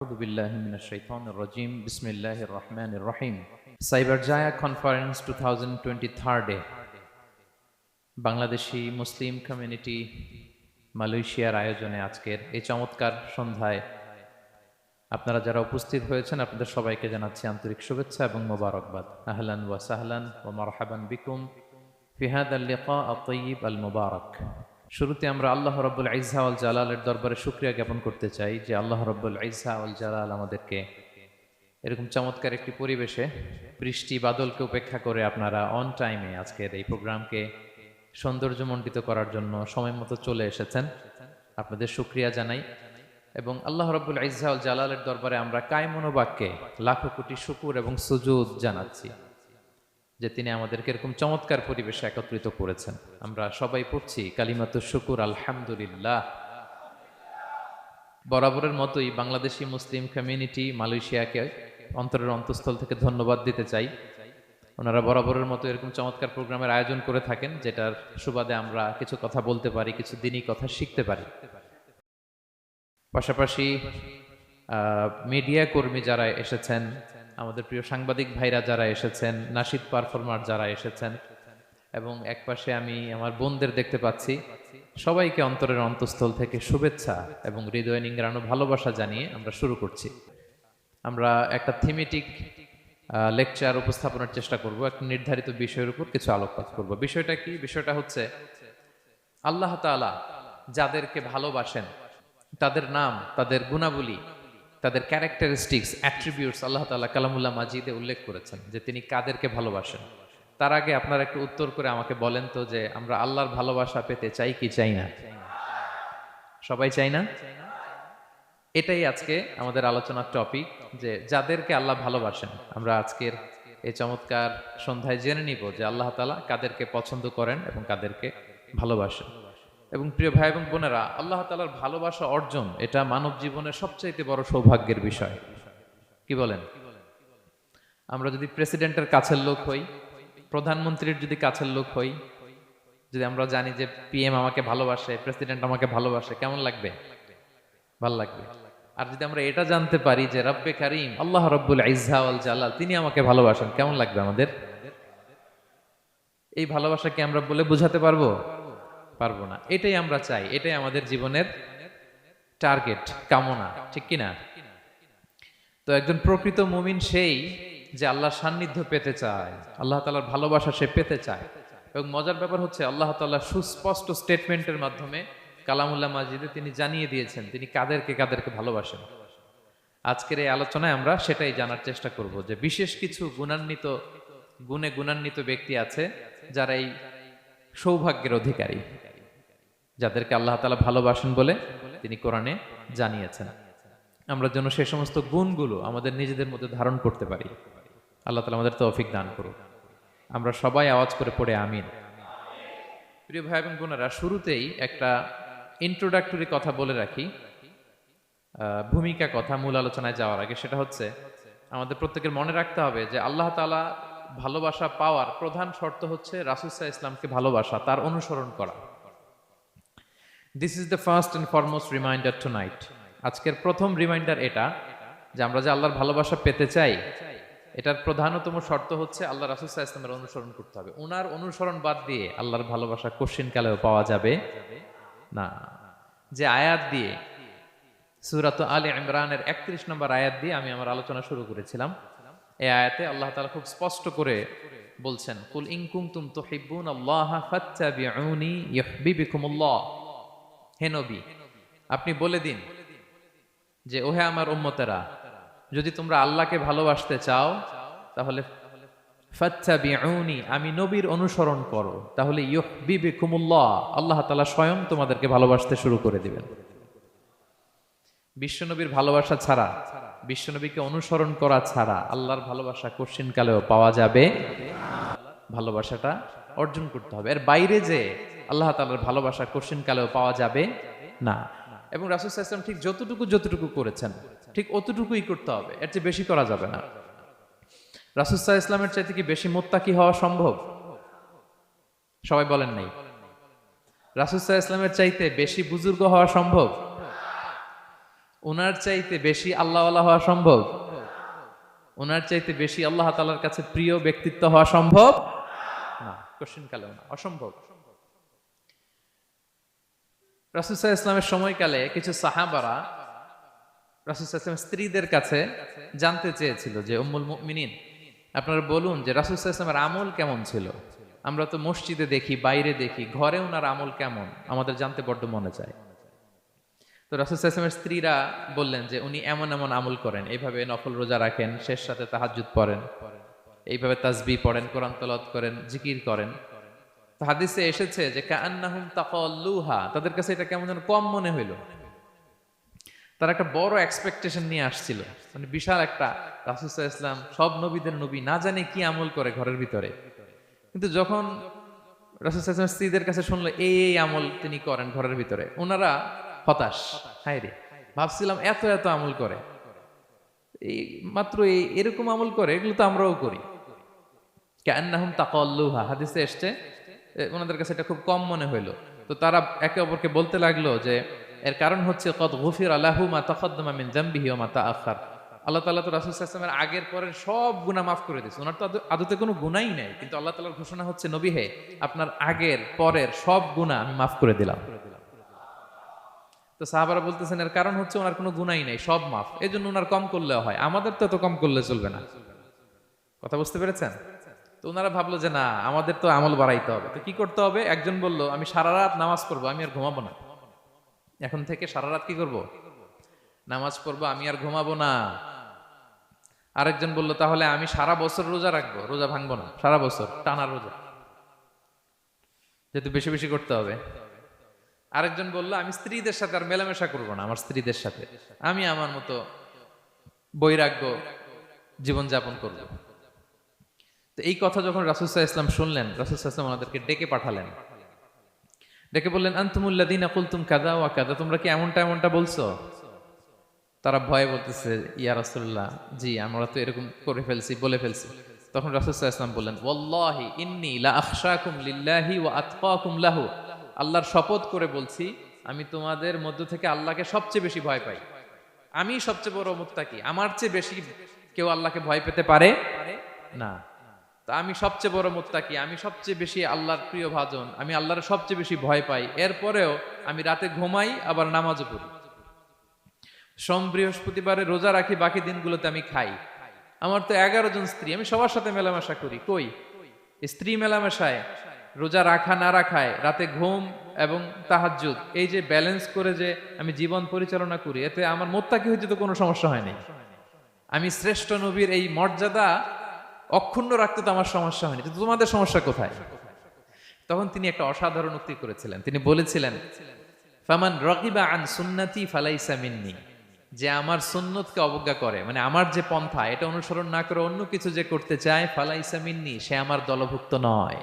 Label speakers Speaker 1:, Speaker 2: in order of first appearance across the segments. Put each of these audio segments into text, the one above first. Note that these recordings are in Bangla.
Speaker 1: أعوذ بالله من الشيطان الرجيم بسم الله الرحمن الرحيم Cyberjaya conference two thousand twenty থার্ডে Bangladeshi Muslim community মালয়েশিয়ার আয়োজনে আজকের এই চমৎকার সন্ধ্যায় আপনারা যারা উপস্থিত হয়েছেন আপনাদের সবাইকে জানাচ্ছি আন্তরিক শুভেচ্ছা এবং মোবারকবাদ আহলান ওয়া সাহলান ও মারহাবান বিকুম ফিহাদ আল লিকা আতয়িব আল মুবারক শুরুতে আমরা আল্লাহ রব্বুল ইজহা আল জালালের দরবারে শুক্রিয়া জ্ঞাপন করতে চাই যে আল্লাহ রব্বুল ইজহা আল জালাল আমাদেরকে এরকম চমৎকার একটি পরিবেশে বৃষ্টি, বাদলকে উপেক্ষা করে আপনারা অন টাইমে আজকের এই প্রোগ্রামকে সৌন্দর্যমণ্ডিত করার জন্য সময় মতো চলে এসেছেন। আপনাদের শুক্রিয়া জানাই। এবং আল্লাহ রব্বুল ইজহা আল জালালের দরবারে আমরা কায় মনোবাক্যে লাখো কোটি শুকুর এবং সুজুদ জানাচ্ছি। যে তিনি আমাদেরকে এরকম চমৎকার পরিবেশে একত্রিত করেছেন। আমরা সবাই পড়ছি কালিমাত শুকুর, আলহামদুলিল্লাহ। বরাবরের মতোই বাংলাদেশি মুসলিম কমিউনিটি মালয়েশিয়াকে অন্তরের অন্তঃস্থল থেকে ধন্যবাদ দিতে চাই। ওনারা বরাবরের মতো এরকম চমৎকার প্রোগ্রামের আয়োজন করে থাকেন, যেটার সুবাদে আমরা কিছু কথা বলতে পারি, কিছু দিনই কথা শিখতে পারি। পাশাপাশি মিডিয়া কর্মী যারা এসেছেন আমাদের প্রিয় সাংবাদিক ভাইরা যারা এসেছেন, নাসিদ পারফর্মার যারা এসেছেন, এবং একপাশে আমি আমার বোনদের দেখতে পাচ্ছি, সবাইকে অন্তরের অন্তঃস্থল থেকে শুভেচ্ছা এবং হৃদয় নিংড়ানো ভালোবাসা জানিয়ে আমরা শুরু করছি। আমরা একটা থিমেটিক লেকচার উপস্থাপনের চেষ্টা করব, একটা নির্ধারিত বিষয়ের উপর কিছু আলোকপাত করব। বিষয়টা কি? বিষয়টা হচ্ছে, আল্লাহ তাআলা যাদেরকে ভালোবাসেন, তাদের নাম, তাদের গুণাবলী তাদের ক্যারেক্টারিস্টিক্স অ্যাট্রিবিউটস আল্লাহ তাআলা কালামুল্লাহ মাজিদে উল্লেখ করেছেন যে তিনি কাদেরকে ভালোবাসেন। তার আগে আপনারা একটু উত্তর করে আমাকে বলেন তো যে আমরা আল্লাহর ভালোবাসা পেতে চাই কি চাই না? সবাই চাই না? এটাই আজকে আমাদের আলোচনার টপিক যে যাদেরকে আল্লাহ ভালোবাসেন, আমরা আজকের এই চমৎকার সন্ধ্যায় জেনে নিব যে আল্লাহ তালা কাদেরকে পছন্দ করেন এবং কাদেরকে ভালোবাসেন। এবং প্রিয় ভাই এবং বোনেরা, আল্লাহ তালার ভালোবাসা অর্জন এটা মানব জীবনের সবচাইতে বড় সৌভাগ্যের বিষয়। কি বলেন? আমরা যদি প্রেসিডেন্টের কাছের লোক হই, প্রধানমন্ত্রীর যদি কাছের লোক হই, যদি আমরা জানি যে পিএম আমাকে ভালোবাসে, প্রেসিডেন্ট আমাকে ভালোবাসে, কেমন লাগবে? ভালো লাগবে। আর যদি আমরা এটা জানতে পারি যে রব্বে কারিম, আল্লাহ রব্বুল ইজহা আল জালাল, তিনি আমাকে ভালোবাসেন, কেমন লাগবে আমাদের? এই ভালোবাসাকে আমরা বলে বুঝাতে পারব? পারব না। এটাই আমরা চাই। এটাই আমাদের জীবনের টার্গেট কামনা। ঠিক কিনা? তো একজন প্রকৃত মুমিন সেই যে আল্লাহর সান্নিধ্য পেতে চায়। আল্লাহ তালার ভালোবাসা সে পেতে চায়। এবং মজার ব্যাপার হচ্ছে, আল্লাহ তাল্লাহ সুস্পষ্ট স্টেটমেন্টের মাধ্যমে কালামুল্লাহ মাজিদে তিনি জানিয়ে দিয়েছেন, তিনি কাদেরকে কাদেরকে ভালোবাসেন। আজকের এই আলোচনায় আমরা সেটাই জানার চেষ্টা করব যে বিশেষ কিছু গুণান্বিত, গুণে গুণান্বিত ব্যক্তি আছে যারা এই সৌভাগ্যের অধিকারী। যাদেরকে আল্লাহ তালা ভালোবাসেন বলে তিনি কোরআনে জানিয়েছেন। আমরা যেন সে সমস্ত গুণগুলো আমাদের নিজেদের মধ্যে ধারণ করতে পারি। আল্লাহ তালা আমাদের তৌফিক দান করুক। আমরা সবাই আওয়াজ করে পড়ে আমিন। প্রিয় ভাই এবং বোনেরা, শুরুতেই একটা ইন্ট্রোডাক্টরি কথা বলে রাখি। ভূমিকা কথা মূল আলোচনায় যাওয়ার আগে সেটা হচ্ছে, আমাদের প্রত্যেকের মনে রাখতে হবে যে আল্লাহ তালা ভালোবাসা পাওয়ার প্রধান শর্ত হচ্ছে রাসুসাহ ইসলামকে ভালোবাসা, তার অনুসরণ করা। This is the first and foremost reminder tonight আজকের প্রথম রিমাইন্ডার এটা, যে আমরা যে আল্লাহর ভালোবাসা পেতে চাই, এটার প্রধানতম শর্ত হচ্ছে আল্লাহ রাসুসাহ ইসলামের অনুসরণ করতে হবে। ওনার অনুসরণ বাদ দিয়ে আল্লাহর ভালোবাসা কোশ্চিন কালেও পাওয়া যাবে না। যে আয়াত দিয়ে, সুরাত আলী ইমরানের একত্রিশ নম্বর আয়াত দিয়ে আমি আমার আলোচনা শুরু করেছিলাম। এই আয়াতে আল্লাহ তালা খুব স্পষ্ট করে বলছেন, কুল ইনকুম তুম তো হিব্বুন আল্লাহ ফাত্তাবিউনি ইউহিব্বিকুমুল্লাহ। হে নবী, আপনি বলে দিন যে, ওহে আমার উম্মতেরা, যদি তোমরা আল্লাহকে ভালোবাসতে চাও, তাহলে আমি নবীর অনুসরণ করো। তাহলে আল্লাহ তাআলা স্বয়ং তোমাদেরকে ভালোবাসতে শুরু করে দিবেন। বিশ্বনবীর ভালোবাসা ছাড়া, বিশ্বনবীকে অনুসরণ করা ছাড়া আল্লাহর ভালোবাসা কোশ্চিন কালেও পাওয়া যাবে। ভালোবাসাটা অর্জন করতে হবে। এর বাইরে যে আল্লাহ তালার ভালোবাসা কোশ্চিন কালেও পাওয়া যাবে না। এবং রাসুল ঠিক যতটুকু যতটুকু করেছেন, ঠিক অতটুকুই করতে হবে। এর চেয়ে বেশি করা যাবে না। রাসুসাহ ইসলামের চাইতে কি বেশি মোত্তাকি হওয়া সম্ভব? সবাই বলেন নাই। রাসুসাহ ইসলামের চাইতে বেশি বুজুর্গ হওয়া সম্ভব? ওনার চাইতে বেশি আল্লাহওয়ালা হওয়া সম্ভব? ওনার চাইতে বেশি আল্লাহ তালার কাছে প্রিয় ব্যক্তিত্ব হওয়া সম্ভব? না কোশ্চিন কালেও না, অসম্ভব। রাসুসাহ ইসলামের সময়কালে কিছু সাহাবারা রাসুসাহ ইসলামের স্ত্রীদের কাছে জানতে চেয়েছিল যে, উম্মুল মুমিনিন, আপনারা বলুন যে রাসুসাহ ইসলামের আমল কেমন ছিল? আমরা তো মসজিদে দেখি, বাইরে দেখি, ঘরে ওনার আমল কেমন? আমাদের জানতে বড্ড মনে চায়। তো রাসুসাহ ইসলামের স্ত্রীরা বললেন যে, উনি এমন এমন আমল করেন, এইভাবে নফল রোজা রাখেন শেষ সাথে তাহাজুদ পড়েন, এইভাবে তাজবি পড়েন, কোরআন তলত করেন, জিকির করেন। হাদিসে এসেছে যে কান্নাহুম তাকাল্লুহা, তাদের কাছে এটা কেমন যেন কম মনে হইল। তারা একটা বড় এক্সপেকটেশন নিয়ে আসছিল। মানে বিশাল একটা রাসুসাহ ইসলাম সব নবীদের নবী না জানে কি আমল করে ঘরের ভিতরে। কিন্তু যখন রাসুসাহ ইসলাম স্ত্রীদের কাছে শুনলো, এই এই আমল তিনি করেন ঘরের ভিতরে, ওনারা হতাশ। হায় রে, ভাবছিলাম এত এত আমল করে। এই মাত্র এই, এরকম আমল করে, এগুলো তো আমরাও করি। কান্নাহুম তাকাল্লুহা, হাদিসে এসছে ওনাদের কাছে এটা খুব কম মনে হইল। তো তারা একে অপরকে বলতে লাগল যে, এর কারণ হচ্ছে, কদ গফির আলাহু মা তাকাদ্দামা মিন জামবিহি ওয়া মা তাআখার। আল্লাহ তাআলা তো রাসূল সাল্লাল্লাহু আগের পরের সব গুনাহ মাফ করে দিয়েছে। ওনার তো আদতে কোনো গুনাহই নাই। কিন্তু আল্লাহ তাআলার ঘোষণা হচ্ছে, নবী হে, আপনার আগের, পরের সব গুনাহ আমি মাফ করে দিলাম। তো সাহাবারা বলতেছেন, এর কারণ হচ্ছে, ওনার কোনো গুনাই নাই, সব মাফ। এই জন্য ওনার কম করলে হয়। আমাদের তো এত কম করলে চলবে না। কথা বুঝতে পেরেছেন? তো ওনারা ভাবলো যে না, আমাদের তো আমল বাড়াইতে হবে। তো কি করতে হবে? একজন বলল, আমি সারা রাত নামাজ পড়ব, আমি আর ঘুমাবো না। এখন থেকে সারা রাত কি করব? নামাজ পড়ব, আমি আর ঘুমাবো না। আরেকজন বলল, তাহলে আমি সারা বছর রোজা রাখব? রোজা ভাঙবো না, সারা বছর, টানা রোজা। যেহেতু বেশি বেশি করতে হবে। আরেকজন বলল, আমি স্ত্রীদের সাথে আর মেলামেশা করব না, আমার স্ত্রীদের সাথে। আমি আমার মতো বৈরাগ্য জীবনযাপন করব। তো এই কথা যখন রাসুসাহ ইসলাম শুনলেন রাসুসাহ ইসলাম ওনাদেরকে ডেকে পাঠালেন। ডেকে বললেন আন্তুমুল্লাদিন আকুলতুম কাদা ওয়া কাদা তোমরা কি এমনটা এমনটা বলছো? তারা ভয়ে বলতেছে, ইয়া রাসূলুল্লাহ, জি, আমরা তো এরকম করে ফেলছি, বলে ফেলছি। তখন রাসূলুল্লাহ ইসলাম বললেন, ওয়াল্লাহি ইন্নী লা আখশাকুম লিল্লাহি ওয়া আতকাকুম লাহু। আল্লাহর শপথ করে বলছি, আমি তোমাদের মধ্য থেকে আল্লাহকে সবচেয়ে বেশি ভয় পাই। আমি সবচেয়ে বড় মুত্তাকি। আমার চেয়ে বেশি কেউ আল্লাহকে ভয় পেতে পারে না। তা আমি সবচেয়ে বড় মুত্তাকি, আমি সবচেয়ে বেশি আল্লাহর প্রিয় ভাজন, আমি আল্লাহর সবচেয়ে বেশি ভয় পাই। এরপরেও আমি রাতে ঘুমাই, আবার নামাজও পড়ি। সোম বৃহস্পতিবারে রোজা রাখি, বাকি দিনগুলোতে আমি খাই। আমার তো এগারো জন স্ত্রী, আমি সবার সাথে মেলামেশা করি। কই? স্ত্রী মেলামেশায়, রোজা রাখা না রাখায়, রাতে ঘুম এবং তাহাজ্জুদ, এই যে ব্যালেন্স করে যে আমি জীবন পরিচালনা করি, এতে আমার মোত্তাকি হইতে তো কোনো সমস্যা হয়নি আমি শ্রেষ্ঠ নবীর এই মর্যাদা অক্ষুণ্ণ রাখতে তো আমার সমস্যা হয়নি কিন্তু তোমাদের সমস্যা কোথায়? তখন তিনি একটা অসাধারণ উক্তি করেছিলেন, তিনি বলেছিলেন, ফামান রকিবা আন সুন্নাতি ফালাইসা মিন্নি যে আমার সুন্নতকে অবজ্ঞা করে মানে আমার যে পন্থা, এটা অনুসরণ না করে অন্য কিছু যে করতে চায়, ফালাইসা মিন্নি, সে আমার দলভুক্ত নয়।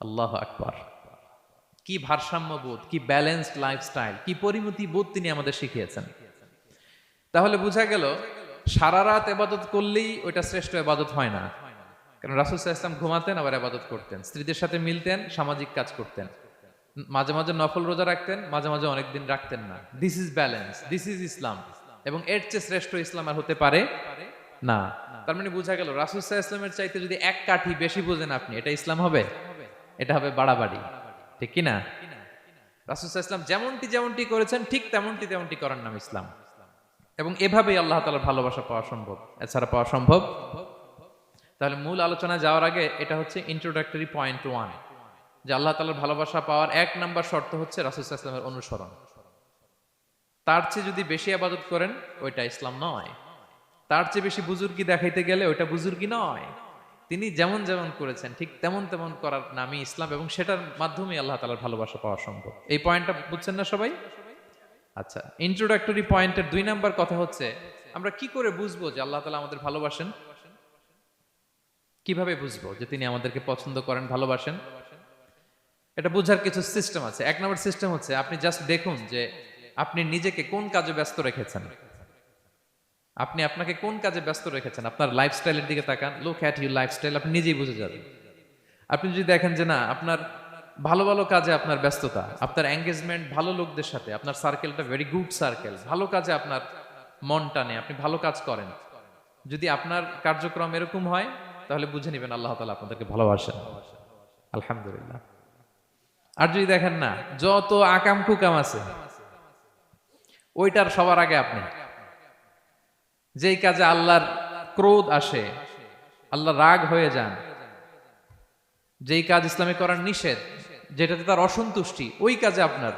Speaker 1: আল্লাহ আকবার। কি ভারসাম্যবোধ কি ব্যালেন্সড লাইফস্টাইল, কি পরিমতি বোধ তিনি আমাদের শিখিয়েছেন। তাহলে বোঝা গেল সারা রাত এবাদত করলেই ওইটা শ্রেষ্ঠ এবাদত হয় না। কারণ রাসুল ইসলাম ঘুমাতেন, আবার এবাদত করতেন। স্ত্রীদের সাথে মিলতেন, সামাজিক কাজ করতেন। মাঝে মাঝে নফল রোজা রাখতেন, মাঝে মাঝে অনেকদিন রাখতেন না। This is balance this is Islam এবং এর চেয়ে শ্রেষ্ঠ ইসলাম আর হতে পারে না। তার মানে বোঝা গেল, রাসুল ইসলামের চাইতে যদি এক কাঠি বেশি বোঝেন আপনি, এটা ইসলাম হবে? এটা হবে বাড়াবাড়ি। ঠিক কি না রাসুল ইসলাম যেমনটি যেমনটি করেছেন, ঠিক তেমনটি তেমনটি করার নাম ইসলাম। এবং এভাবেই আল্লাহ তালার ভালোবাসা পাওয়া সম্ভব। এছাড়া পাওয়া সম্ভব? তাহলে মূল আলোচনা যাওয়ার আগে এটা হচ্ছে ইন্ট্রোডাক্টরি পয়েন্ট ওয়ান যে আল্লাহ তালার ভালোবাসা পাওয়ার এক নাম্বার শর্ত হচ্ছে রাসুল ইসলামের অনুসরণ। তার চেয়ে যদি বেশি আবাদত করেন, ওইটা ইসলাম নয়। তার চেয়ে বেশি বুজুর্গি দেখাইতে গেলে ওইটা বুজুর্গি নয়। তিনি যেমন যেমন করেছেন, ঠিক তেমন তেমন করার নামই ইসলাম এবং সেটার মাধ্যমে আল্লাহ তালার ভালোবাসা পাওয়া সম্ভব। এই পয়েন্টটা বুঝছেন না সবাই? আচ্ছা। ইন্ট্রোডাক্টরি পয়েন্টের দুই নাম্বার কথা হচ্ছে, আমরা কি করে বুঝব যে আল্লাহ তালা আমাদের ভালোবাসেন? কীভাবে বুঝব যে তিনি আমাদেরকে পছন্দ করেন, ভালোবাসেন? এটা বোঝার কিছু সিস্টেম আছে। এক নম্বর সিস্টেম হচ্ছে, আপনি জাস্ট দেখুন যে আপনি নিজেকে কোন কাজে ব্যস্ত রেখেছেন? আপনি আপনাকে কোন কাজে ব্যস্ত রেখেছেন? আপনার লাইফস্টাইলের দিকে তাকান লুক অ্যাট ইউর লাইফস্টাইল আপনি নিজেই বুঝে যাবেন। আপনি যদি দেখেন যে না, আপনার ভালো ভালো কাজে আপনার ব্যস্ততা, আপনার এঙ্গেজমেন্ট ভালো লোকদের সাথে, আপনার সার্কেলটা ভেরি গুড সার্কেল ভালো কাজে আপনার মন টানে, আপনি ভালো কাজ করেন। যদি আপনার কার্যক্রম এরকম হয়, তাহলে বুঝে নেবেন আল্লাহ তালা আপনাদেরকে ভালোবাসেন। আলহামদুলিল্লাহ। আর যদি দেখেন না, যত আকাম কুকাম আছে, ওইটার সবার আগে আপনি। যেই কাজে আল্লাহর ক্রোধ আসে আল্লাহ রাগ হয়ে যান, যেই কাজ ইসলামে করার নিষেধ যেটাতে তার অসন্তুষ্টি, ওই কাজে আপনার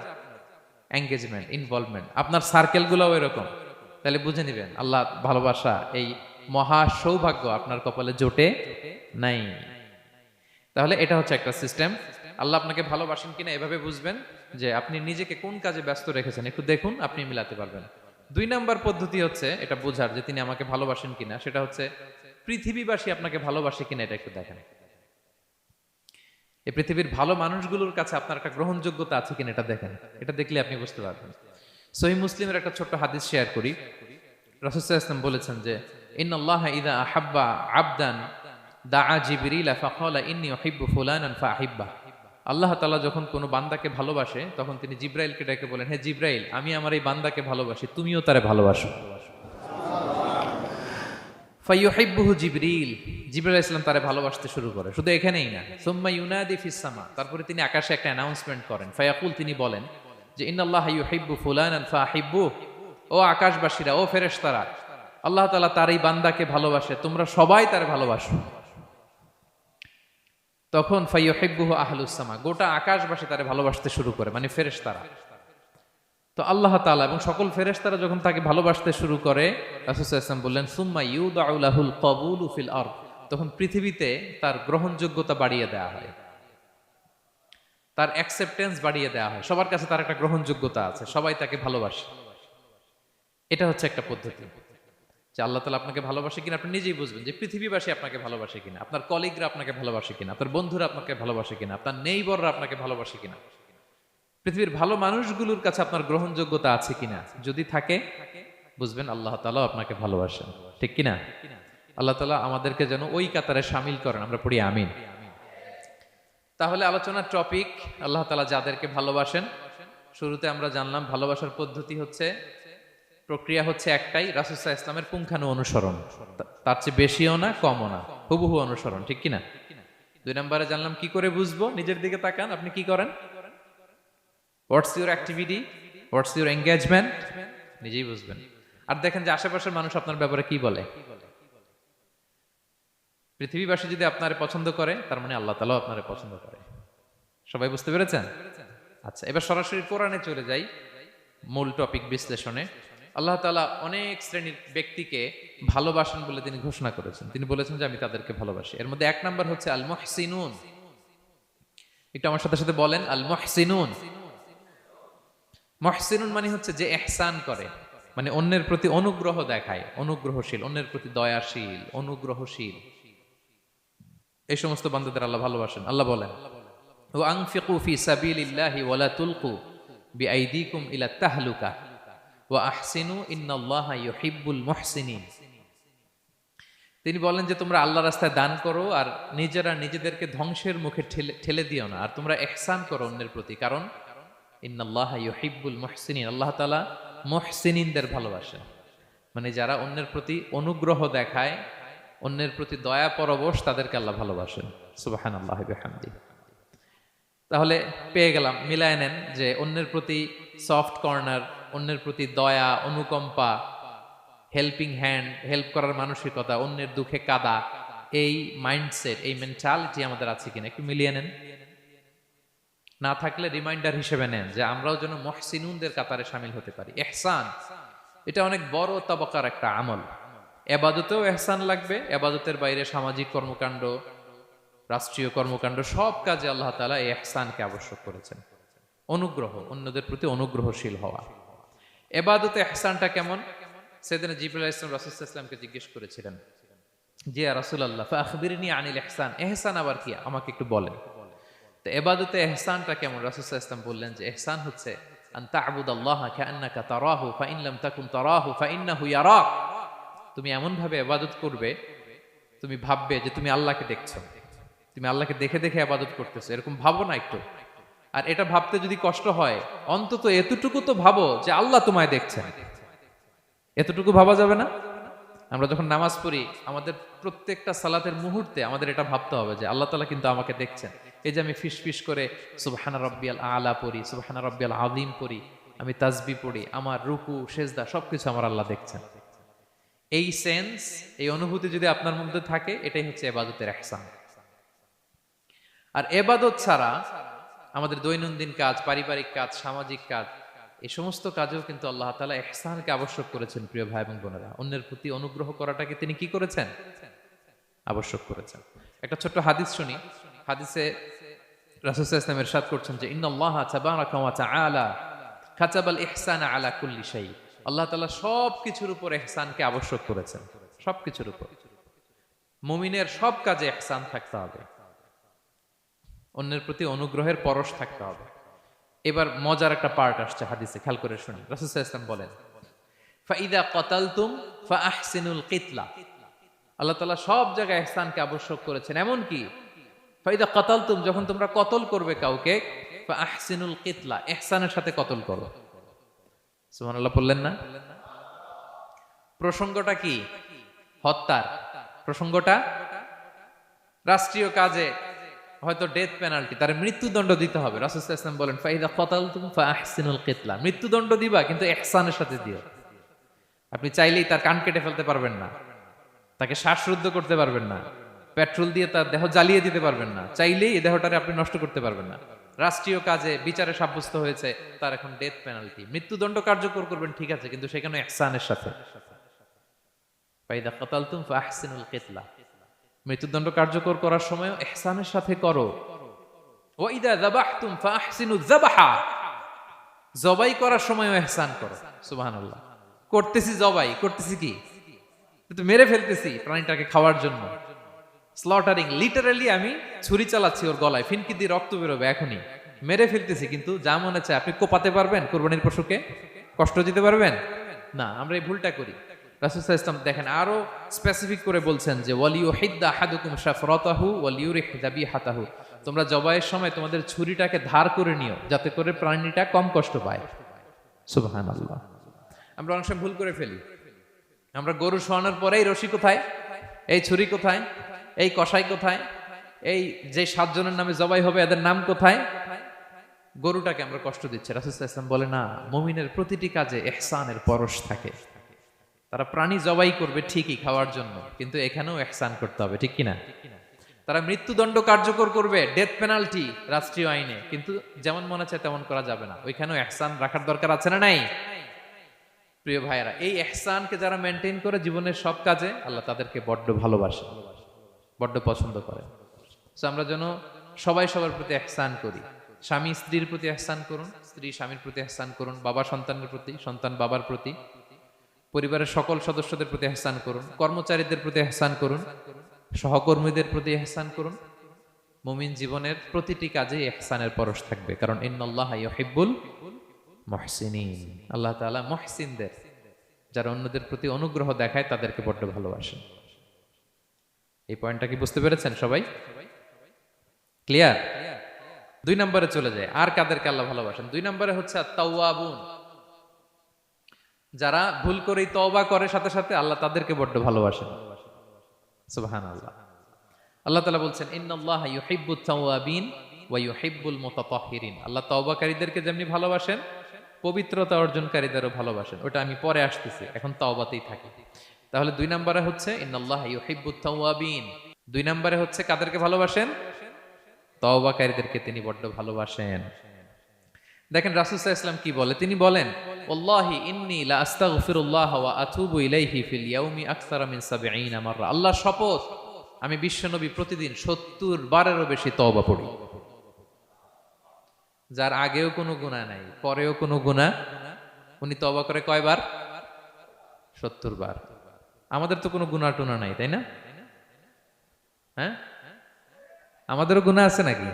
Speaker 1: এঙ্গেজমেন্ট ইনভলভমেন্ট আপনার সার্কেলগুলোও এরকম। তাহলে বুঝে নেবেন, আল্লাহ ভালোবাসা এই মহা সৌভাগ্য আপনার কপালে জোটে নাই। তাহলে এটা হচ্ছে একটা সিস্টেম আল্লাহ আপনাকে ভালোবাসেন কিনা এভাবে বুঝবেন যে আপনি নিজেকে কোন কাজে ব্যস্ত রেখেছেন, একটু দেখুন, আপনি মিলাতে পারবেন। দুই নাম্বার পদ্ধতি হচ্ছে, এটা বোঝার যে তিনি আমাকে ভালোবাসেন কিনা, সেটা হচ্ছে পৃথিবীবাসী আপনাকে ভালোবাসে কিনা, এটা একটু দেখেন। এই পৃথিবীর ভালো মানুষগুলোর কাছে আপনার একটা গ্রহণযোগ্যতা আছে কিনা এটা দেখেন। এটা দেখলে আপনি বুঝতে পারবেন। সহি মুসলিমের একটা ছোট্ট হাদিস শেয়ার করি। রাসুসাহ বলেছেন যে ইন আল্লাহ ইদা আহাব্বা আবদান দা জিবরিলা ইন্নি ফাহিব্বা। আল্লাহ তাআলা যখন কোনো বান্দাকে ভালোবাসে, তখন তিনি জিব্রাইলকে ডেকে বলেন, হে জিব্রাইল, আমি আমার এই বান্দাকে ভালোবাসি, তুমিও তারে ভালোবাসো। জিবরিল। ইসলাম ভালোবাসতে শুরু করে। শুধু এখানেই না, সুম্মা ইউনাদি ফিস সামা। তারপরে তিনি আকাশে একটা অ্যানাউন্সমেন্ট করেন। ফায়াকুল তিনি বলেন যে ইউহিব্বু ফাহিব্বু। ও আকাশবাসীরা, ও ফেরেশতারা, আল্লাহ তাআলা তার এই বান্দাকে ভালোবাসে, তোমরা সবাই তার ভালোবাসো। তখন ফাইয়ুহিব্বুহু আহলুস সামা, গোটা আকাশবাসী তারে ভালোবাসতে শুরু করে মানে ফেরেশতারা। তো আল্লাহ তাআলা এবং সকল ফেরেশতারা যখন তাকে ভালোবাসতে শুরু করে, রাসূল বললেন, সুম্মা ইউদাউলাহুল কবুলু ফিল আরদ। তখন পৃথিবীতে তার গ্রহণযোগ্যতা বাড়িয়ে দেওয়া হয়। তার অ্যাকসেপ্টেন্স বাড়িয়ে দেওয়া হয়। সবার কাছে তার একটা গ্রহণযোগ্যতা আছে, সবাই তাকে ভালোবাসে। এটা হচ্ছে একটা পদ্ধতি। যে আল্লাহ তালা আপনাকে ভালোবাসে কিনা, আপনি নিজেই বুঝবেন যে পৃথিবীবাসী আপনাকে ভালোবাসে কিনা, আপনার কলিগরা আপনাকে ভালোবাসে কিনা, আপনার বন্ধুরা আপনাকে ভালোবাসে কিনা, আপনার নেইবররা আপনাকে ভালোবাসে কিনা। পৃথিবীর ভালো মানুষগুলোর কাছে আপনার গ্রহণযোগ্যতা আছে কিনা? যদি থাকে, বুঝবেন আল্লাহ তালাও আপনাকে ভালোবাসেন। ঠিক কিনা? আল্লাহ তালা আমাদেরকে যেন ওই কাতারে সামিল করেন। আমরা পড়ি আমিন। তাহলে আলোচনার টপিক, আল্লাহ তালা যাদেরকে ভালোবাসেন, শুরুতে আমরা জানলাম ভালোবাসার পদ্ধতি হচ্ছে, প্রক্রিয়া হচ্ছে একটাই রাসুসাহ ইসলামের পুঙ্খানু অনুসরণ। তার চেয়ে বেশিও না, কমও না। হুবহু অনুসরণ, ঠিক কিনা? দুই নম্বরে জানলাম কি করে বুঝব? নিজের দিকে তাকান, আপনি কি করেন? What's your activity what's your engagement নিজেই বুঝবেন। আর দেখেন যে আশেপাশের মানুষ আপনার ব্যাপারে কি বলে? পৃথিবীবাসী যদি আপনারে পছন্দ করে, তার মানে আল্লাহ তালাও আপনারে পছন্দ করে। সবাই বুঝতে পেরেছেন? আচ্ছা এবার সরাসরি কোরআনে চলে যাই মূল টপিক বিশ্লেষণে। আল্লাহ তালা অনেক শ্রেণির ব্যক্তিকে ভালোবাসেন বলে তিনি ঘোষণা করেছেন। তিনি বলেছেন যে, আমি তাদেরকে ভালোবাসি। এর মধ্যে এক নাম্বার হচ্ছে আল মহসিনুন একটু আমার সাথে সাথে বলেন আল মহসিনুন মহসিনুন মানে হচ্ছে যে এহসান করে। মানে অন্যের প্রতি অনুগ্রহ দেখায়, অনুগ্রহশীল, অন্যের প্রতি দয়াশীল, অনুগ্রহশীল। এই সমস্ত বান্দাদের আল্লাহ ভালোবাসেন। আল্লাহ বলেন ও আংফিকু ফি সাবিলিল্লাহি ওয়ালা তুলকু বিআইদিকুম ইলা তাহলুকা ওয়া আহসিনু ইন্নাল্লাহা ইউহিব্বুল মুহসিনিন। তিনি বলেন যে, তোমরা আল্লাহ রাস্তায় দান করো আর নিজেরা নিজেদেরকে ধ্বংসের মুখে ঠেলে ঠেলে দিও না। আর তোমরা এহসান করো অন্যের প্রতি। কারণ ইন্নাল্লাহা ইউহিব্বুল আল্লাহ তাআলা মুহসিনিনদের ভালোবাসেন মানে যারা অন্যের প্রতি অনুগ্রহ দেখায়, অন্যের প্রতি দয়া পরবশ তাদেরকে আল্লাহ ভালোবাসেন। সুবাহান আল্লাহ হামদি তাহলে পেয়ে গেলাম, মিলায় নেন যে অন্যের প্রতি সফট কর্নার, অন্যের প্রতি দয়া, অনুকম্পা, হেল্পিং হ্যান্ড, হেল্প করার মানসিকতা, অন্যের দুঃখে কাদা, এই মাইন্ডসেট, এই মেন্টালিটি আমাদের আছে কিনা, একটু মিলিয়ে নেন। না থাকলে রিমাইন্ডার হিসেবে নেন যে আমরাও যেন মহসিনুনদের কাতারে সামিল হতে পারি। এহসান এটা অনেক বড় তবকার একটা আমল। এবাদতেও এহসান লাগবে, এবাদতের বাইরে সামাজিক কর্মকাণ্ড, রাষ্ট্রীয় কর্মকাণ্ড, সব কাজে আল্লাহ তালা এই এহসানকে আবশ্যক করেছেন। অনুগ্রহ, অন্যদের প্রতি অনুগ্রহশীল হওয়া। এবাদতে এহসানটা কেমন? সেদিন জিবুল ইসলাম রাসুল ইসলামকে জিজ্ঞেস করেছিলেন জি রাসুল আল্লাহ আখবিরিনী আনিল এহসান এহসান আবার কি? আমাকে একটু বলেন। তো এবাদতে এহসানটা কেমন? রাসুল ইসলাম বললেন যে এহসান হচ্ছে তুমি এমন ভাবে এবাদত করবে, তুমি ভাববে যে তুমি আল্লাহকে দেখছ। তুমি আল্লাহকে দেখে দেখে আবাদত করতেছো। এরকম ভাবো না একটু। আর এটা ভাবতে যদি কষ্ট হয়, অন্তত এতটুকু তো ভাবো যে আল্লাহ তোমায় দেখছেন এতটুকু ভাবা যাবে না? আমরা যখন নামাজ পড়ি, আমাদের প্রত্যেকটা সালাতের মুহূর্তে আমাদের এটা ভাবতে হবে যে আল্লাহ তালা কিন্তু আমাকে দেখছেন। এই যে আমি ফিস ফিস করে সুবহানা রব্বিয়াল আলা পড়ি, সুবহানা রব্বিয়াল আলিম পড়ি, আমি তাজবি পড়ি, আমার রুকু, সেজদা, সবকিছু আমার আল্লাহ দেখছেন। এই সেন্স, এই অনুভূতি যদি আপনার মধ্যে থাকে, এটাই হচ্ছে এবাদতের এহসান। আর এবাদত ছাড়া আমাদের দৈনন্দিন কাজ, পারিবারিক কাজ, সামাজিক কাজ, এই সমস্ত কাজেও কিন্তু আল্লাহ তালা এহসানকে আবশ্যক করেছেন, প্রিয় ভাই এবং বোনেরা। অন্যের প্রতি অনুগ্রহ করাটাকে তিনি কি করেছেন? আবশ্যক করেছেন। একটা ছোট্ট হাদিস শুনি। হাদিসে রাসূল ইসলাম এরশাদ করছেন যে ইহসান আলা কুল্লি শাই। আল্লাহ তাআলা সব কিছুর উপর ইহসানকে আবশ্যক করেছেন। সব কিছুর উপর। মুমিনের সব কাজে ইহসান থাকতে হবে। অন্যের প্রতি অনুগ্রহের পরশ থাকতে হবে। এবার মজার একটা পার্ট আসছে হাদিসে, খেয়াল করে শুনি রাসূল ইসলাম বলেন, ফাইদা কতালতুম ফা আহসিনুল কিতলা। আল্লাহ তাআলা সব জায়গায় ইহসানকে আবশ্যক করেছেন। এমন কি ফাইদা কতালতুম, যখন তোমরা কতল করবে কাউকে আহসিনুল কিতলা ইহসানের সাথে কতল করো। সুবহানাল্লাহ বললেন না? প্রসঙ্গটা কি? হত্যার। প্রসঙ্গটা? রাষ্ট্রীয় কাজে হয়তো ডেথ পেনাল্টি তার মৃত্যুদণ্ড দিতে হবে। রাসূল ইসলাম বলেন, ফাইদা কতালতুম ফা আহসিনুল কিতলা, মৃত্যুদণ্ড দিবা, কিন্তু ইহসানের সাথে দিও। আপনি চাইলেই তার কান কেটে ফেলতে পারবেন না। তাকে শ্বাসরুদ্ধ করতে পারবেন না। পেট্রোল দিয়ে তার দেহ জ্বালিয়ে দিতে পারবেন না। চাইলেই এই দেহটারে আপনি নষ্ট করতে পারবেন না। রাষ্ট্রীয় কাজে বিচারে সাব্যস্ত হয়েছে, তার এখন ডেথ পেনাল্টি মৃত্যুদণ্ড কার্যকর করবেন ঠিক আছে, কিন্তু সেখানে এহসানের সাথে। মৃত্যুদণ্ড কার্যকর করার সময় এহসানের সাথে করো। জবাই করার সময়ও এহসান করো। সুবহানাল্লাহ। করতেছি জবাই, করতেছি কি? মেরে ফেলতেছি প্রাণীটাকে খাওয়ার জন্য। স্লটারিং লিটারালি আমি ছুরি চালাচ্ছি ওর গলায়, ফিনকি দিয়ে রক্ত বেরোবে এখনই। মেরে ফেলতেছি কিন্তু যা মনে চায় আপনি কোপাতে পারবেন কোরবানির পশুকে? কষ্ট দিতে পারবেন? না, আমরা এই ভুলটা করি। রাসুল ইসলাম দেখেন, আরও স্পেসিফিক করে বলছেন যে ওয়ালিউ হিদ্দা হাদুকুম শাফরাতাহু ওয়ালিউ রিহজাবি হাতাহু তোমরা জবাইয়ের সময় তোমাদের ছুরিটাকে ধার করে নিও, যাতে করে প্রাণীটা কম কষ্ট পায়। সুবহানাল্লাহ। আমরা অনেক সময় ভুল করে ফেলি। আমরা গরু শোয়ানোর পরে এই রশি কোথায়? এই ছুরি কোথায়? এই কষাই কোথায়? এই যে সাতজনের নামে জবাই হবে, এদের নাম কোথায়? গরুটাকে আমরা কষ্ট দিচ্ছি। রাসুল ইসলাম বলে, না, মুমিনের প্রতিটি কাজে এহসানের পরশ থাকে। তারা প্রাণী জবাই করবে ঠিকই খাওয়ার জন্য, কিন্তু এখানেও এহসান করতে হবে, ঠিক কিনা? তারা মৃত্যুদণ্ড কার্যকর করবে ডেথ পেনাল্টি রাষ্ট্রীয় আইনে, কিন্তু যেমন মনে চায় তেমন করা যাবে না। ওইখানেও এহসান রাখার দরকার আছে না নাই? প্রিয় ভাইয়েরা, এই এহসানকে যারা মেনটেন করে জীবনের সব কাজে, আল্লাহ তাদেরকে বড্ড ভালোবাসে। বড্ড পছন্দ করে। তো আমরা যেন সবাই সবার প্রতি এহসান করি। স্বামী স্ত্রীর প্রতি এহসান করুন, স্ত্রী স্বামীর প্রতি এহসান করুন, বাবা সন্তানের প্রতি, সন্তান বাবার প্রতি, পরিবারের সকল সদস্যদের প্রতি এহসান করুন, কর্মচারীদের প্রতি এহসান করুন, সহকর্মীদের প্রতি এহসান করুন। মুমিন জীবনের প্রতিটি কাজে এহসানের পরশ থাকবে, কারণ ইন্নাল্লাহ ইউহিব্বুল মহসিনিন। আল্লাহ তাআলা মহসিনদের, যারা অন্যদের প্রতি অনুগ্রহ দেখায়, তাদেরকে বড্ড ভালোবাসেন। এই পয়েন্টটা কি বুঝতে পেরেছেন সবাই? ক্লিয়ার দুই নম্বরে চলে যায়, আর কাদেরকে আল্লাহ ভালোবাসেন? দুই নম্বরে হচ্ছে যারা ভুল করেই তওবা করে, সাথে সাথে আল্লাহ তাদেরকে বড্ড ভালোবাসেন। আল্লাহ আল্লাহ তাআলা বলছেন আল্লাহ তওবাকারীদেরকে যেমনি ভালোবাসেন, পবিত্রতা অর্জনকারীদেরও ভালোবাসেন। ওটা আমি পরে আসতেছি, এখন তওবাতেই থাকি। তাহলে দুই নম্বরে হচ্ছে, ইন্নাল্লাহ ইউহিব্বুত তাওয়াবিন দুই নম্বরে হচ্ছে, কাদেরকে ভালোবাসেন? তওবাকারীদেরকে তিনি বড্ড ভালোবাসেন। দেখেন রাসূলুল্লাহ ইসলাম কি বলে? তিনি বলেন, ওয়াল্লাহি ইন্নী লা আস্তাগফিরুল্লাহ ওয়া আতুবু ইলাইহি ফিল ইয়াউমি আকসারা 70 মাররা আল্লাহ শপথ, আমি বিশ্বনবী প্রতিদিন 70 বারেরও বেশি তওবা পড়ি। যার আগেও কোনো গুনাহ নাই, পরেও কোনো গুনাহ, উনি তওবা করে কয়বার? 70 বার। আমাদের তো কোনো গুনাহ টুনা নাই, তাই না? হ্যাঁ? আমাদেরও গুনাহ আছে নাকি?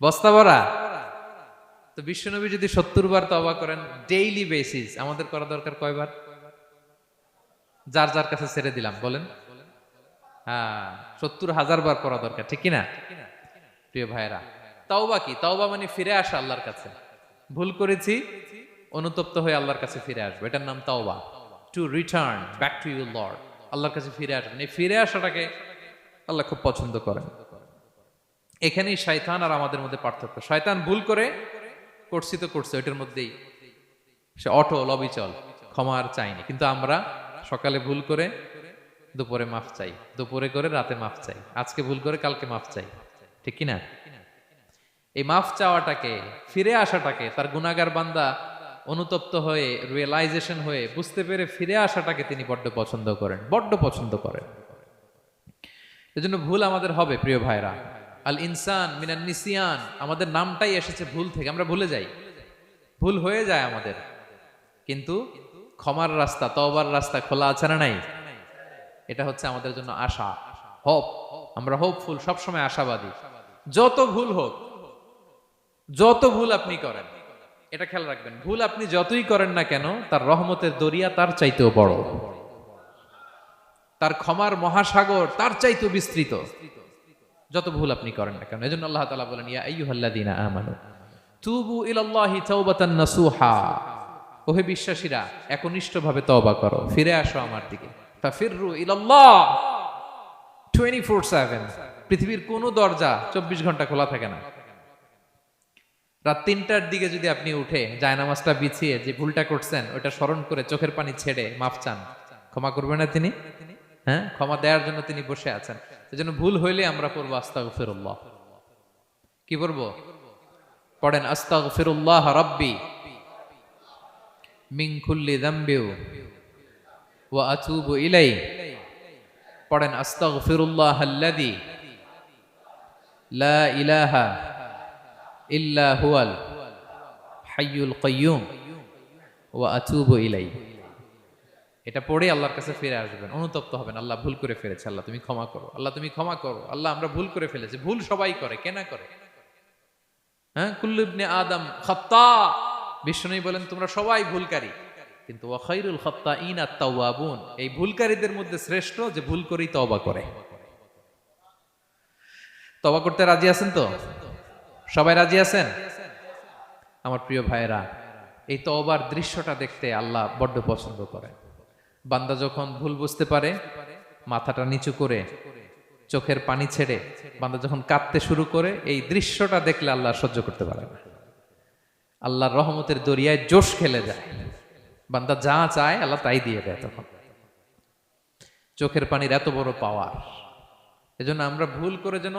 Speaker 1: বস্তা ভরা? তো বিশ্বনবী যদি সত্তর বার তবা করেন ডেইলি বেসিস আমাদের করা দরকার কয়বার? যার যার কাছে ছেড়ে দিলাম, বলেন। হ্যাঁ সত্তর হাজার বার করা দরকার, ঠিক কিনা? প্রিয় ভাইরা তাওবা কি? তাওবা মানে ফিরে আসা আল্লাহর কাছে। ভুল করেছি, অনুতপ্ত হয়ে আল্লাহর কাছে ফিরে আসব, এটার নাম তাওবা। To return back to you lord আল্লাহর কাছে ফিরে আসবেন। এই ফিরে আসাটাকে আল্লাহ খুব পছন্দ করেন। এখানেই শয়তান আর আমাদের মধ্যে পার্থক্য। শয়তান ভুল করে, করছি তো করছে, ওইটার মধ্যেই সে অটল, অবিচল, ক্ষমা আর চাইনি কিন্তু আমরা সকালে ভুল করে, দুপুরে মাফ চাই। দুপুরে করে রাতে মাফ চাই। আজকে ভুল করে, কালকে মাফ চাই। ঠিক কি না এই মাফ চাওয়াটাকে, ফিরে আসাটাকে তার গুনাগার বান্দা অনুতপ্ত হয়ে রিয়েলাইজেশন হয়ে, বুঝতে পেরে ফিরে আসাটাকে তিনি বড্ড পছন্দ করেন, বড্ড পছন্দ করেন। এজন্য ভুল আমাদের হবে, প্রিয় ভাইরা। আল ইনসান মিনান নিসিয়ান, আমাদের নামটাই এসেছে ভুল থেকে, আমরা ভুলে যাই। ভুল হয়ে যায় আমাদের। কিন্তু ক্ষমার রাস্তা, তওবার রাস্তা খোলা আছে না নাই? এটা হচ্ছে আমাদের জন্য আশা হোপ আমরা হোপফুল সবসময় আশাবাদী। যত ভুল হোক, যত ভুল আপনি করেন এটা খেয়াল রাখবেন, ভুল আপনি যতই করেন না কেন, তার রহমতের দরিয়া তার চাইতেও বড়। তার ক্ষমার মহাসাগর তার চাইতেও বিস্তৃত। যত ভুল আপনি করেন না কেন, এজন্য আল্লাহ তাআলা বলেন, ইয়া আইয়ুহাল্লাযীনা আমানু, তুবু ইলাল্লাহি তাওবাতান নাসুহা। ওহে বিশ্বাসীরা, একনিষ্ঠভাবে তওবা করো, ফিরে আসো আমার দিকে। ফাফিররু ইলাল্লাহ। 24/7 পৃথিবীর কোনো দরজা 24 ঘণ্টা খোলা থাকে না। রাত তিনটার দিকে যদি আপনি উঠে জায়নামাজটা বিছিয়ে যে ভুলটা করছেন ওটা স্মরণ করে চোখের পানি ছেড়ে মাফ চান। ক্ষমা করবে না তিনি? হ্যাঁ? ক্ষমা দেওয়ার জন্য তিনি বসে আছেন। সেজন্য ভুল হইলে আমরা পড়ব আস্তাগফিরুল্লাহ। কি পড়ব? পড়েন, আস্তাগফিরুল্লাহ রাব্বি মিন কুল্লি যামবি ওয়া আতুবু ইলাই পড়েন, আস্তাগফিরুল্লাহ আল্লাযী লা ইলাহা ইল্লা হুয়াল হাইয়ুল ওয়া আতুবু ইলাই। এটা পড়ে আল্লাহর কাছে ফিরে আসবেন, অনুতপ্ত হবেন, আল্লাহ ভুল করে ফেলেছে, আল্লাহ তুমি ক্ষমা করো, আল্লাহ তুমি ক্ষমা করো, আল্লাহ আমরা ভুল করে ফেলেছি, ভুল সবাই করে কেনা করে? হ্যাঁ? কুল্লুবনে আদম খত্তা বিষ্ণু বলেন, তোমরা সবাই ভুলকারী। কিন্তু ওয়াখাইরুল খত্তা ইন এই ভুলকারীদের মধ্যে শ্রেষ্ঠ যে ভুল করেই তবা করে। তবা করতে রাজি আছেন তো? সবাই রাজি আছেন? আমার প্রিয় ভাইয়েরা, এই তওবার দৃশ্যটা দেখতে আল্লাহ বড্ড পছন্দ করে বান্দা যখন ভুল বুঝতে পারে, মাথাটা নিচু করে, চোখের পানি ছেড়ে বান্দা যখন কাঁদতে শুরু করে, এই দৃশ্যটা দেখলে আল্লাহ সহ্য করতে পারে না। আল্লাহর রহমতের দরিয়ায় জোশ খেলে যায়। বান্দা যা চায় আল্লাহ তাই দিয়ে দেয় তখন। চোখের পানির এত বড় পাওয়ার এজন্য আমরা ভুল করে যেন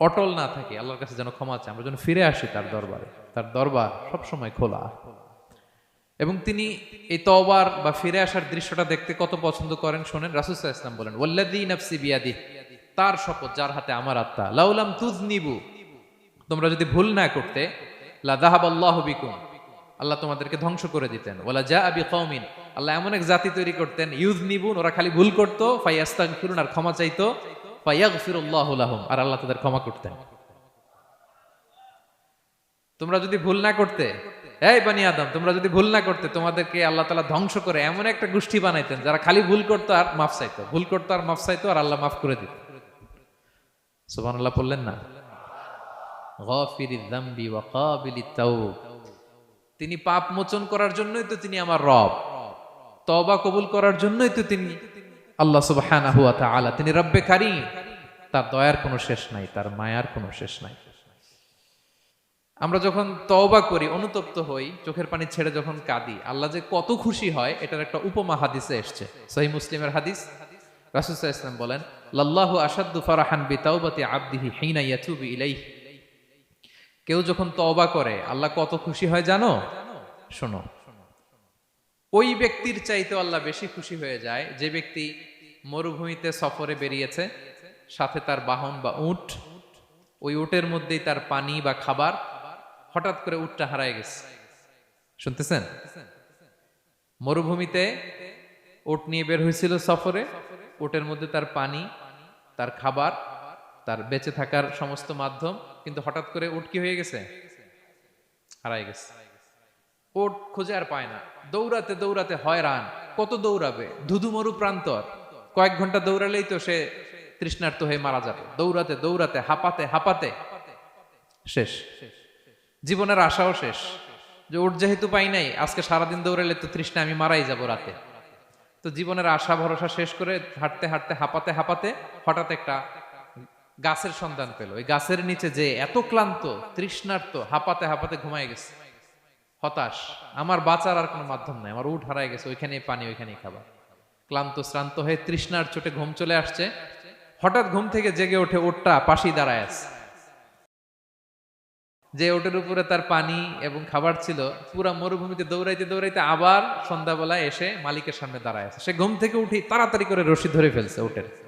Speaker 1: অটল না থাকি, আল্লাহর কাছে যেন ক্ষমা চাই আমরা যেন ফিরে আসি তার দরবারে। তার দরবার সবসময় খোলা। এবং তিনি এই তওবার বা ফিরে আসার দৃশ্যটা দেখতে কত পছন্দ করেন, শোনেন? রাসুসাহ ইসলাম বলেন ওয়াল্লাদি নাফসি বিয়াদি তার শপথ, যার হাতে আমার আত্মা। লাউলাম তুজনিবু তোমরা যদি ভুল না করতে, লা আল্লাহ তোমাদেরকে ধ্বংস করে দিতেন। ওলা যা আবি কওমিন আল্লাহ এমন এক জাতি তৈরি করতেন ইউজ নিবুন ওরা খালি ভুল করতো, ফাইয়াস্তাগফিরুন, আর ক্ষমা চাইতো। আর আল্লাহ তাদের ক্ষমা করতেন। তোমরা যদি ভুল না করতে, এই বানি আদম, তোমরা যদি ভুল না করতে, তোমাদেরকে আল্লাহ তালা ধ্বংস করে এমন একটা গোষ্ঠী বানাইতেন, যারা খালি ভুল করতো আর মাফ চাইতো। ভুল করতো আর মাফ চাইতো, আর আল্লাহ মাফ করে দিত। সুবান আল্লাহ বললেন না? তিনি পাপ মোচন করার জন্যই তো তিনি আমার রব। তওবা কবুল করার জন্যই তো তিনি আল্লাহ সুবহানাহু ওয়া তাআলা, তিনি রব্বে কারীম। তার দয়ার কোনো শেষ নাই, তার মায়ার কোনো শেষ নাই। আমরা যখন তওবা করি, অনুতপ্ত হই, চোখের পানি ছেড়ে যখন কাঁদি, আল্লাহ যে কত খুশি হয়, এটার একটা উপমা হাদিসে এসছে। সহি মুসলিমের হাদিস। রাসুসাহ ইসলাম বলেন, লাল্লাহু আসাদ্দু ফারাহান বি তাওবাতি আবদিহি হিনা ইয়াতুবু ইলাইহি। কেউ যখন তওবা করে, আল্লাহ কত খুশি হয় জানো? শোনো। ওই ব্যক্তির চাইতে আল্লাহ বেশি খুশি হয়ে যায়, যে ব্যক্তি মরুভূমিতে সফরে বেরিয়েছে, সাথে তার বাহন বা উট। ওই উটের মধ্যেই তার পানি বা খাবার হঠাৎ করে উটটা হারায় গেছে। শুনতেছেন? মরুভূমিতে উট নিয়ে বের হয়েছিল সফরে। উটের মধ্যে তার পানি, তার খাবার, তার বেঁচে থাকার সমস্ত মাধ্যম, কিন্তু হঠাৎ করে উট কি হয়ে গেছে? হারাই গেছে। উট খুঁজে আর পায় না। দৌড়াতে দৌড়াতে হয়রান। কত দৌড়াবে? ধুধু মরু প্রান্তর। কয়েক ঘণ্টা দৌড়ালেই তো সে তৃষ্ণার্ত হয়ে মারা যাবে। দৌড়াতে দৌড়াতে, হাঁপাতে হাঁপাতে। শেষ। জীবনের আশাও শেষ। যে ওর যেহেতু পাই নাই, আজকে সারাদিন দৌড়ালে তো তৃষ্ণা আমি মারাই যাব রাতে। তো জীবনের আশা, ভরসা শেষ করে হাঁটতে হাঁটতে, হাঁপাতে হাঁপাতে হঠাৎ একটা গাছের সন্ধান পেল। ওই গাছের নিচে যে এত ক্লান্ত, তৃষ্ণার্ত, হাঁপাতে হাঁপাতে ঘুমায় গেছে। হতাশ। আমার বাঁচার আর কোনো মাধ্যম নাই। আমার উঠ হারায় গেছে। ওইখানেই পানি, ওইখানেই খাবার। ক্লান্ত, শ্রান্ত হয়ে তৃষ্ণার চোটে ঘুম চলে আসছে। হঠাৎ ঘুম থেকে জেগে ওঠে ওটটা পাশেই দাঁড়ায় আছে। যে ওটের উপরে তার পানি এবং খাবার ছিল, পুরা মরুভূমিতে দৌড়াইতে দৌড়াইতে আবার সন্ধ্যাবেলায় এসে মালিকের সামনে দাঁড়ায় আছে। সে ঘুম থেকে উঠি তাড়াতাড়ি করে রশি ধরে ফেলছে ওটের।